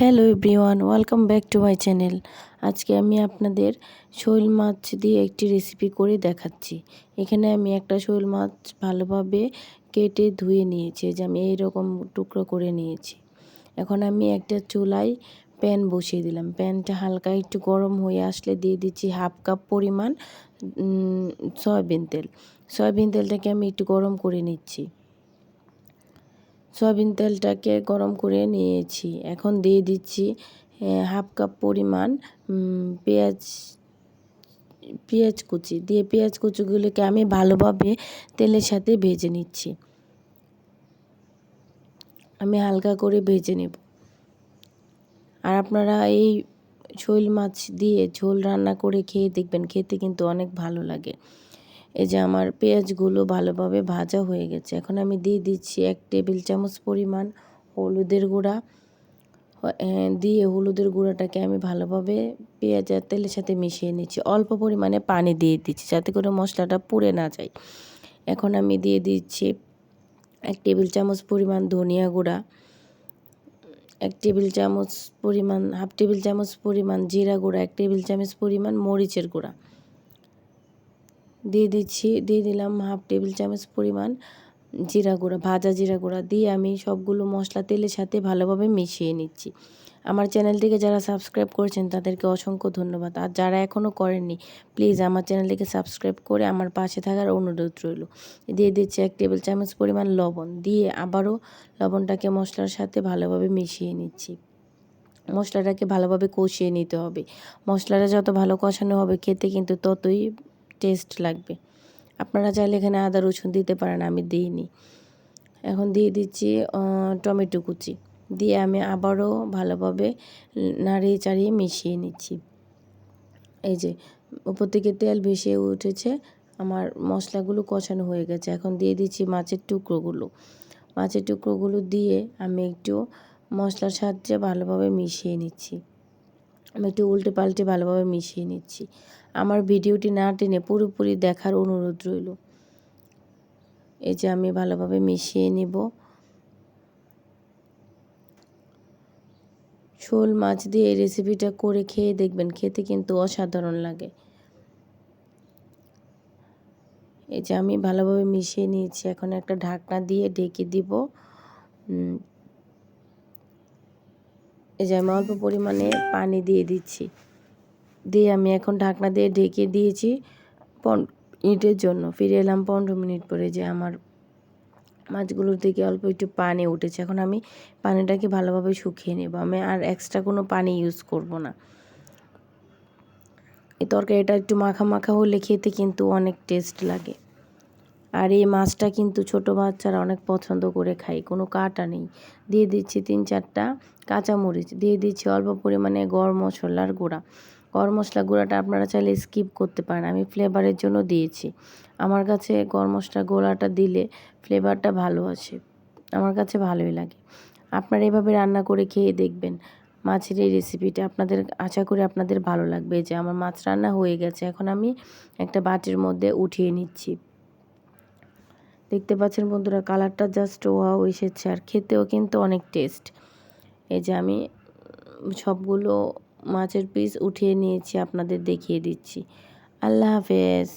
Hello everyone, welcome back to my channel. আজকে আমি আপনাদের শৈল মাছ দিয়ে একটি রেসিপি করে দেখাচ্ছি। এখানে আমি একটা শৈল মাছ ভালোভাবে কেটে ধুয়ে নিয়েছি যে আমি এইরকম টুকরো করে নিয়েছি। এখন আমি একটা চুলায় প্যান বসিয়ে দিলাম। প্যানটা হালকা একটু গরম হয়ে আসলে দিয়ে দিচ্ছি হাফ কাপ পরিমাণ সয়াবিন তেল। সয়াবিন তেলটাকে আমি একটু গরম করে নিচ্ছি। সয়াবিন তেলটাকে গরম করে নিয়েছি। এখন দিয়ে দিচ্ছি হাফ কাপ পরিমাণ পেঁয়াজ পেঁয়াজ কুচি। দিয়ে পেঁয়াজ কুচিগুলোকে আমি ভালোভাবে তেলের সাথে ভেজে নিচ্ছি। আমি হালকা করে ভেজে নেব। আর আপনারা এই শৈল মাছ দিয়ে ঝোল রান্না করে খেয়ে দেখবেন, খেতে কিন্তু অনেক ভালো লাগে। এই যে আমার পেঁয়াজগুলো ভালোভাবে ভাজা হয়ে গেছে। এখন আমি দিয়ে দিচ্ছি এক টেবিল চামচ পরিমাণ হলুদের গুঁড়া। দিয়ে হলুদের গুঁড়াটাকে আমি ভালোভাবে পেঁয়াজ আর তেলের সাথে মিশিয়ে নিচ্ছি। অল্প পরিমাণে পানি দিয়ে দিচ্ছি যাতে করে মশলাটা পুড়ে না যায়। এখন আমি দিয়ে দিচ্ছি এক টেবিল চামচ পরিমাণ ধনিয়া গুঁড়া, এক টেবিল চামচ পরিমাণ, হাফ টেবিল চামচ পরিমাণ জিরা গুঁড়া, এক টেবিল চামচ পরিমাণ মরিচের গুঁড়া। দিয়ে দিচ্ছি, দিয়ে দিলাম হাফ টেবিল চামচ পরিমাণ জিরা গুঁড়া, ভাজা জিরা গুঁড়া দিয়ে আমি সবগুলো মশলা তেলের সাথে ভালোভাবে মিশিয়ে নিচ্ছি। আমার চ্যানেলটিকে যারা সাবস্ক্রাইব করেছেন তাদেরকে অসংখ্য ধন্যবাদ। আর যারা এখনও করেননি প্লিজ আমার চ্যানেলটিকে সাবস্ক্রাইব করে আমার পাশে থাকার অনুরোধ রইল। দিয়ে দিচ্ছি এক টেবিল চামচ পরিমাণ লবণ দিয়ে আবারও লবণটাকে মশলার সাথে ভালোভাবে মিশিয়ে নিচ্ছি। মশলাটাকে ভালোভাবে কষিয়ে নিতে হবে। মশলাটা যত ভালো কষানো হবে খেতে কিন্তু ততই টেস্ট লাগবে। আপনারা চাইলে এখানে আদা রসুন দিতে পারেন, আমি দিইনি। এখন দিয়ে দিচ্ছি টমেটো কুচি। দিয়ে আমি আবারও ভালোভাবে নাড়িয়ে চাড়িয়ে মিশিয়ে নিচ্ছি। এই যে, উপর থেকে তেল ভেসে উঠেছে, আমার মশলাগুলো কষানো হয়ে গেছে। এখন দিয়ে দিচ্ছি মাছের টুকরোগুলো। মাছের টুকরোগুলো দিয়ে আমি একটু মশলার সাহায্যে ভালোভাবে মিশিয়ে নিচ্ছি। আমি একটু উল্টে পাল্টে ভালোভাবে মিশিয়ে নিচ্ছি। আমার ভিডিওটি না টেনে পুরোপুরি দেখার অনুরোধ রইল। এই যে আমি ভালোভাবে মিশিয়ে নিব। শোল মাছ দিয়ে রেসিপিটা করে খেয়ে দেখবেন, খেতে কিন্তু অসাধারণ লাগে। এই যে আমি ভালোভাবে মিশিয়ে নিয়েছি। এখন একটা ঢাকনা দিয়ে ঢেকে দিব। এই যে আমি অল্প পরিমাণে পানি দিয়ে দিচ্ছি। দিয়ে আমি এখন ঢাকনা দিয়ে ঢেকে দিয়েছি পন মিনিটের জন্য। ফিরে এলাম পনেরো মিনিট পরে যে আমার মাছগুলোর থেকে অল্প একটু পানি উঠেছে। এখন আমি পানিটাকে ভালোভাবে শুকিয়ে নেব। আমি আর এক্সট্রা কোনো পানি ইউজ করব না। এই তরকারিটা একটু মাখা মাখা হলে খেতে কিন্তু অনেক টেস্ট লাগে। আর এই মাছটা কিন্তু ছোট বাচ্চারা অনেক পছন্দ করে খায়, কোনো কাটা নেই। দিয়ে দিচ্ছি তিন চারটা কাঁচামরিচ, দিয়ে দিচ্ছি অল্প পরিমাণে গরম মশলার গুঁড়া। গরম মশলা গুঁড়াটা আপনারা চাইলে স্কিপ করতে পারেন, আমি ফ্লেভারের জন্য দিয়েছি। আমার কাছে গরম মশলা গোলাটা দিলে ফ্লেভারটা ভালো আছে আমার কাছে ভালোই লাগে। আপনারা এভাবে রান্না করে খেয়ে দেখবেন, মাছের এই রেসিপিটা আপনাদের, আশা করি আপনাদের ভালো লাগবে। যে আমার মাছ রান্না হয়ে গেছে, এখন আমি একটা বাটির মধ্যে উঠিয়ে নিচ্ছি। দেখতে পাচ্ছেন বন্ধুরা, কালারটা জাস্ট ওয়াও এসেছে আর খেতেও কিন্তু অনেক টেস্ট এই যে আমি সবগুলো মাছের পিস উঠিয়ে নিয়েছি, আপনাদের দেখিয়ে দিচ্ছি। আল্লাহ হাফেজ।